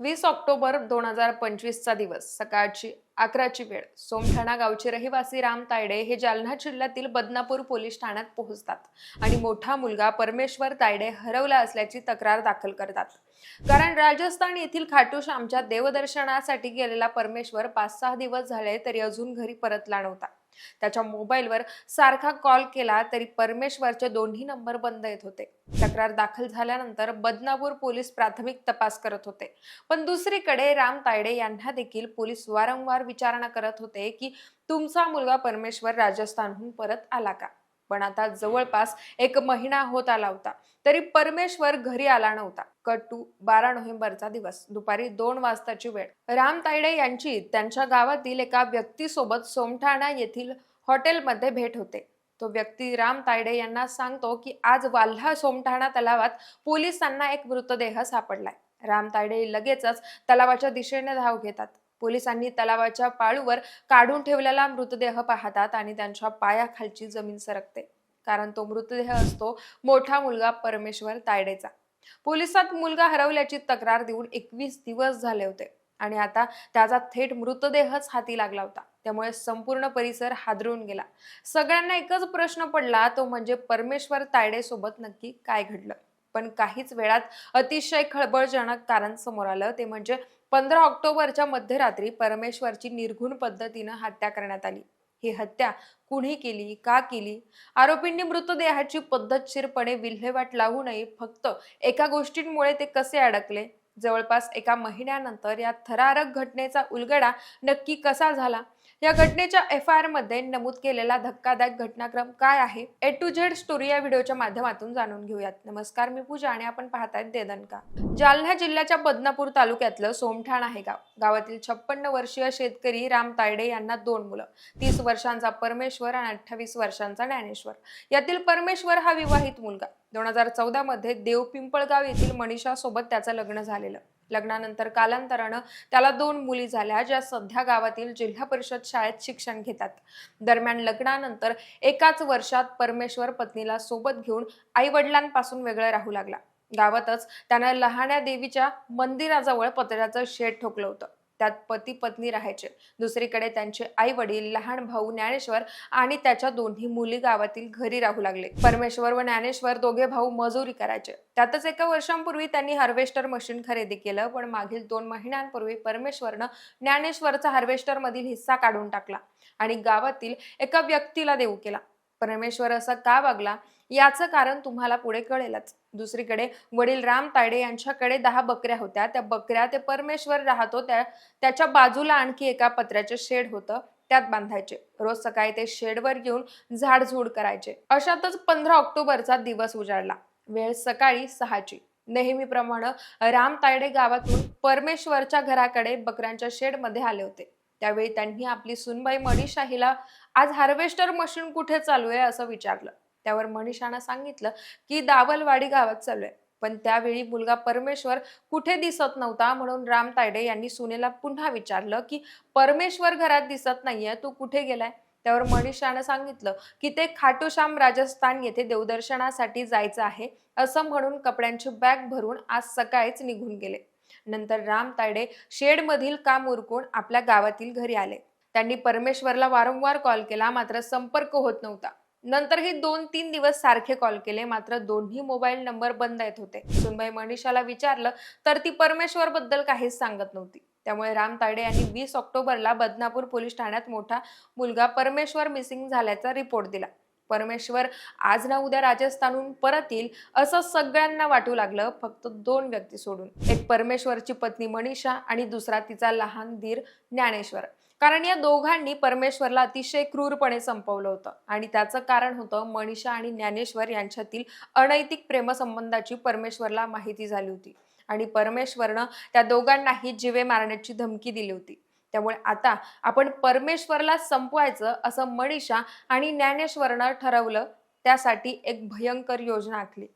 वीस ऑक्टोबर दोन हजार पंचवीसचा दिवस. सकाळची अकराची वेळ. सोमठाणा गावचे रहिवासी राम तायडे हे जालना जिल्ह्यातील बदनापूर पोलीस ठाण्यात पोहोचतात आणि मोठा मुलगा परमेश्वर तायडे हरवला असल्याची तक्रार दाखल करतात. कारण राजस्थान येथील खाटूश्यामच्या देवदर्शनासाठी गेलेला परमेश्वर पाच सहा दिवस झाले तरी अजून घरी परतला नव्हता. त्याच्या मोबाईलवर सारखा कॉल केला तरी परमेश्वरचे दोन्ही नंबर बंद येत होते. तक्रार दाखल झाल्यानंतर बदनापूर पोलीस प्राथमिक तपास करत होते. पण दुसरीकडे राम तायडे यांना देखील पोलीस वारंवार विचारणा करत होते की तुमचा मुलगा परमेश्वर राजस्थानहून परत आला का? पण आता जवळपास एक महिना होत आला होता. तरी परमेश्वर घरी आला नव्हता. कट टू बारा नोव्हेंबरचा दिवस दुपारी दोन वाजताची वेळ. राम तायडे यांची त्यांच्या गावातील एका व्यक्तीसोबत सोमठाणा येथील हॉटेलमध्ये भेट होते. तो व्यक्ती राम तायडे यांना सांगतो की आज वाल्हा सोमठाणा तलावात पोलिसांना एक मृतदेह सापडलाय. राम तायडे लगेचच तलावाच्या दिशेने धाव घेतात. पोलिसांनी तलावाच्या पाळूवर काढून ठेवलेला मृतदेह पाहतात आणि त्यांच्या पायाखालची जमीन सरकते. कारण तो मृतदेह असतो मोठा मुलगा परमेश्वर तायडेचा. पोलिसात मुलगा हरवल्याची तक्रार देऊन एकवीस दिवस झाले होते आणि आता त्याचा थेट मृतदेहच हाती लागला होता. त्यामुळे संपूर्ण परिसर हादरून गेला. सगळ्यांना एकच प्रश्न पडला तो म्हणजे परमेश्वर तायडे सोबत नक्की काय घडलं? पण काहीच वेळात अतिशय खळबळजनक कारण समोर आलं. ते म्हणजे पंधरा ऑक्टोबरच्या मध्यरात्री परमेश्वरची निर्घुण पद्धतीनं हत्या करण्यात आली. ही हत्या कुणी केली? का केली? आरोपींनी मृतदेहाची पद्धतशीरपणे विल्हेवाट लावू नये. फक्त एका गोष्टींमुळे ते कसे अडकले? जवळपास एका महिन्यानंतर या थरारक घटनेचा उलगडा नक्की कसा झाला? या घटनेच्या एफ आय आरमध्ये नमूद केलेला धक्कादायक घटनाक्रम काय आहे? ए टू झेड स्टोरी या व्हिडिओच्या माध्यमातून जाणून घेऊयात. नमस्कार मी पूजा आणि आपण पाहतायत देदनका जालना जिल्ह्याच्या बदनापूर तालुक्यातलं सोमठाण आहे गाव. गावातील छप्पन्न वर्षीय शेतकरी राम तायडे यांना दोन मुलं. तीस वर्षांचा परमेश्वर आणि अठ्ठावीस वर्षांचा ज्ञानेश्वर. यातील परमेश्वर हा विवाहित मुलगा. दोन हजार चौदा मध्ये देव पिंपळगाव येथील मनीषा सोबत त्याचं लग्न झालेलं. लग्नानंतर कालांतरानं त्याला दोन मुली झाल्या ज्या सध्या गावातील जिल्हा परिषद शाळेत शिक्षण घेतात. दरम्यान लग्नानंतर एकाच वर्षात परमेश्वर पत्नीला सोबत घेऊन आई वडिलांपासून वेगळं राहू लागला. गावातच त्यानं लहाण्या देवीच्या मंदिराजवळ पत्र्याचं शेड ठोकलं होतं. त्यात पती पत्नी राहायचे. दुसरीकडे त्यांचे आई वडील लहान भाऊ ज्ञानेश्वर आणि त्याच्या दोन्ही मुली गावातील घरी राहू लागले. परमेश्वर व ज्ञानेश्वर दोघे भाऊ मजुरी करायचे. त्यातच एका वर्षांपूर्वी त्यांनी हार्वेस्टर मशीन खरेदी केलं पण मागील दोन महिन्यांपूर्वी परमेश्वरनं ज्ञानेश्वरचा हार्वेस्टर मधील हिस्सा काढून टाकला आणि गावातील एका व्यक्तीला देऊ केला. परमेश्वर असा का वागला? याचं कारण तुम्हाला पुढे कळेलच. दुसरीकडे वडील राम तायडे यांच्याकडे दहा बकऱ्या होत्या. त्या बकऱ्या ते परमेश्वर राहतो. त्या त्याच्या बाजूला आणखी एका पत्र्याचे शेड होतं. त्यात बांधायचे. रोज सकाळी ते शेडवर येऊन झाडझूड करायचे. अशातच पंधरा ऑक्टोबरचा दिवस उजाडला. वेळ सकाळी सहाची. नेहमीप्रमाणे राम तायडे गावातून परमेश्वरच्या घराकडे बकऱ्यांच्या शेडमध्ये आले होते. त्यावेळी त्यांनी आपली सुनबाई मनीषाहीला आज हार्वेस्टर मशीन कुठे चालू आहे? असं विचारलं. त्यावर मनीषानं सांगितलं की दावलवाडी गावात चालू आहे. पण त्यावेळी मुलगा परमेश्वर कुठे दिसत नव्हता म्हणून राम तायडे यांनी सुनेला पुन्हा विचारलं की परमेश्वर घरात दिसत नाहीये तू कुठे गेलाय? त्यावर मनीषानं सांगितलं की ते खाटूश्याम राजस्थान येथे देवदर्शनासाठी जायचं आहे असं म्हणून कपड्यांची बॅग भरून आज सकाळीच निघून गेले. नंतर राम तायडे शेडमधील काम उरकून आपल्या गावातील घरी आले. त्यांनी परमेश्वरला वारंवार कॉल केला मात्र संपर्क होत नव्हता. नंतरही दोन तीन दिवस सारखे कॉल केले मात्र दोन्ही मोबाईल नंबर बंद येत होते. सुनबाई मनीषाला विचारलं तर ती परमेश्वर बद्दल काहीच सांगत नव्हती. त्यामुळे राम तायडे यांनी वीस ऑक्टोबरला बदनापूर पोलीस ठाण्यात मोठा मुलगा परमेश्वर मिसिंग झाल्याचा रिपोर्ट दिला. परमेश्वर आज ना उद्या राजस्थानहून परत येईल असं सगळ्यांना वाटू लागलं. फक्त दोन व्यक्ती सोडून. एक परमेश्वरची पत्नी मनीषा आणि दुसरा तिचा लहान धीर ज्ञानेश्वर. कारण या दोघांनी परमेश्वरला अतिशय क्रूरपणे संपवलं होतं. आणि त्याचं कारण होतं मनीषा आणि ज्ञानेश्वर यांच्यातील अनैतिक प्रेमसंबंधाची परमेश्वरला माहिती झाली होती. आणि परमेश्वरनं त्या दोघांनाही जिवे मारण्याची धमकी दिली होती. त्यामुळे आता आपण परमेश्वरला संपवायचं असं मनीषा आणि ज्ञानेश्वरनं ठरवलं त्यासाठी एक भयंकर योजना आखली.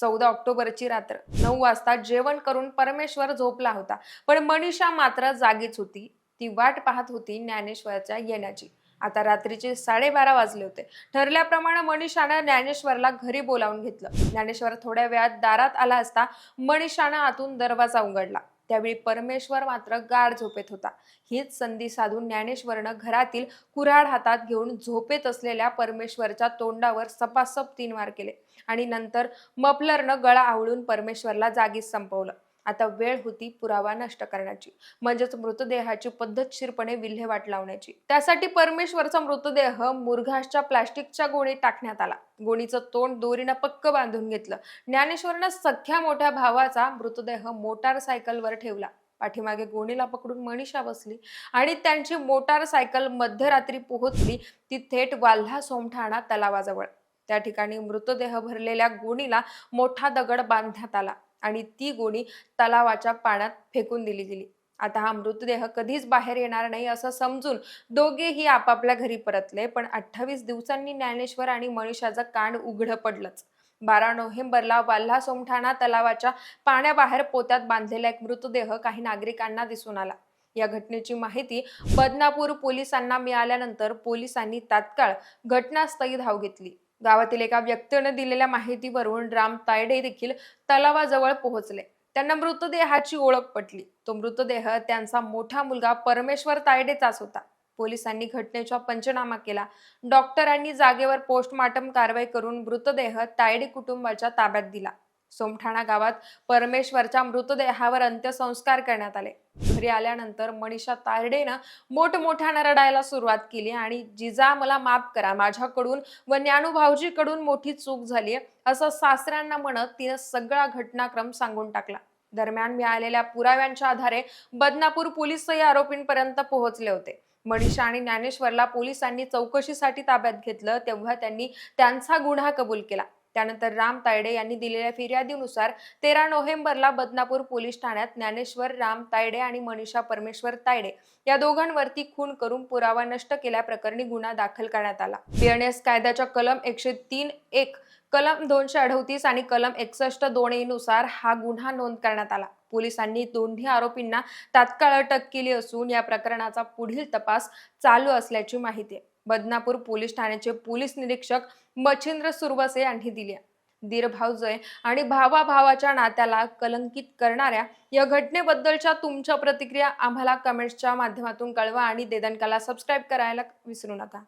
चौदा ऑक्टोबरची रात्र. नऊ वाजता जेवण करून परमेश्वर झोपला होता. पण मनीषा मात्र जागीच होती. ती वाट पाहत होती ज्ञानेश्वरच्या येण्याची. आता रात्रीचे साडेबारा वाजले होते. ठरल्याप्रमाणे मनीषानं ज्ञानेश्वरला घरी बोलावून घेतलं. ज्ञानेश्वर थोड्या वेळात दारात आला असता मनीषानं आतून दरवाजा उघडला. त्यावेळी परमेश्वर मात्र गाढ झोपेत होता. हीच संधी साधून ज्ञानेश्वरनं घरातील कुऱ्हाड हातात घेऊन झोपेत असलेल्या परमेश्वरच्या तोंडावर सपासप तीन वार केले आणि नंतर मफलरनं गळा आवळून परमेश्वरला जागीच संपवलं. आता वेळ होती पुरावा नष्ट करण्याची. म्हणजेच मृतदेहाची पद्धतशीरपणे विल्हेवाट लावण्याची. त्यासाठी परमेश्वरचा मृतदेह मुरघासच्या प्लास्टिकच्या गोणीत टाकण्यात आला. गोणीचं तोंड दोरीनं पक्क बांधून घेतलं. ज्ञानेश्वरनं सख्या मोठ्या भावाचा मृतदेह मोटारसायकलवर ठेवला. पाठीमागे गोणीला पकडून मनीषा बसली आणि त्यांची मोटारसायकल मध्यरात्री पोहोचली. ती थेट वाल्हा सोमठाणा तलावाजवळ. त्या ठिकाणी मृतदेह भरलेल्या गोणीला मोठा दगड बांधण्यात आला. आणि ती गोणी तलावाच्या पाण्यात फेकून दिली गेली. आता हा मृतदेह कधीच बाहेर येणार नाही असं समजून दोघेही आपापल्या घरी परतले पण अठ्ठावीस दिवसांनी ज्ञानेश्वर आणि मनीषाचं कांड उघडं पडलंच. बारा नोव्हेंबरला वाल्हा सोमठाणा तलावाच्या पाण्याबाहेर पोत्यात बांधलेला एक मृतदेह काही नागरिकांना दिसून आला. या घटनेची माहिती बदनापूर पोलिसांना मिळाल्यानंतर पोलिसांनी तात्काळ घटनास्थळी धाव घेतली. गावातील एका व्यक्तीने दिलेल्या माहितीवरून राम तायडे देखील तलावाजवळ पोहोचले. त्यांना मृतदेहाची ओळख पटली. तो मृतदेह त्यांचा मोठा मुलगा परमेश्वर तायडेचाच होता. पोलिसांनी घटनेचा पंचनामा केला. डॉक्टरांनी जागेवर पोस्टमार्टम कारवाई करून मृतदेह तायडे कुटुंबाच्या ताब्यात दिला. सोमठाणा गावात परमेश्वरच्या मृतदेहावर अंत्यसंस्कार करण्यात आले. घरी आल्यानंतर मनीषा तारडेनं मोठमोठ्यानं रडायला सुरुवात केली आणि जिजा मला माफ करा माझ्याकडून व ज्ञानू भाऊजीकडून मोठी चूक झाली असं सासऱ्यांना म्हणत तिनं सगळा घटनाक्रम सांगून टाकला. दरम्यान मिळालेल्या पुराव्यांच्या आधारे बदनापूर पोलीसही आरोपींपर्यंत पोहोचले होते. मनीषा आणि ज्ञानेश्वरला पोलिसांनी चौकशीसाठी ताब्यात घेतलं तेव्हा त्यांनी त्यांचा गुन्हा कबूल केला. त्यानंतर राम तायडे यांनी दिलेल्या फिर्यादीनुसार तेरा नोव्हेंबरला बदनापूर पोलीस ठाण्यात ज्ञानेश्वर राम तायडे आणि मनीषा परमेश्वर तायडे या दोघांवरती खून करून पुरावा नष्ट केल्याप्रकरणी गुन्हा दाखल करण्यात आला. बीएनएस कायद्याच्या कलम एकशे तीन एक कलम दोनशे अडतीस आणि कलम एकसष्ट दोन हा गुन्हा नोंद करण्यात आला. पोलिसांनी दोन्ही आरोपींना तात्काळ अटक केली असून या प्रकरणाचा पुढील तपास चालू असल्याची माहिती आहे. बदनापूर पोलीस ठाण्याचे पोलीस निरीक्षक मच्छिंद्र सुरवसे यांनी दिली दीरभावजय दीर आणि भावा भावाच्या नात्याला कलंकित करणाऱ्या या घटनेबद्दलच्या तुमच्या प्रतिक्रिया आम्हाला कमेंट्सच्या माध्यमातून कळवा आणि देदनकाला सबस्क्राईब करायला विसरू नका.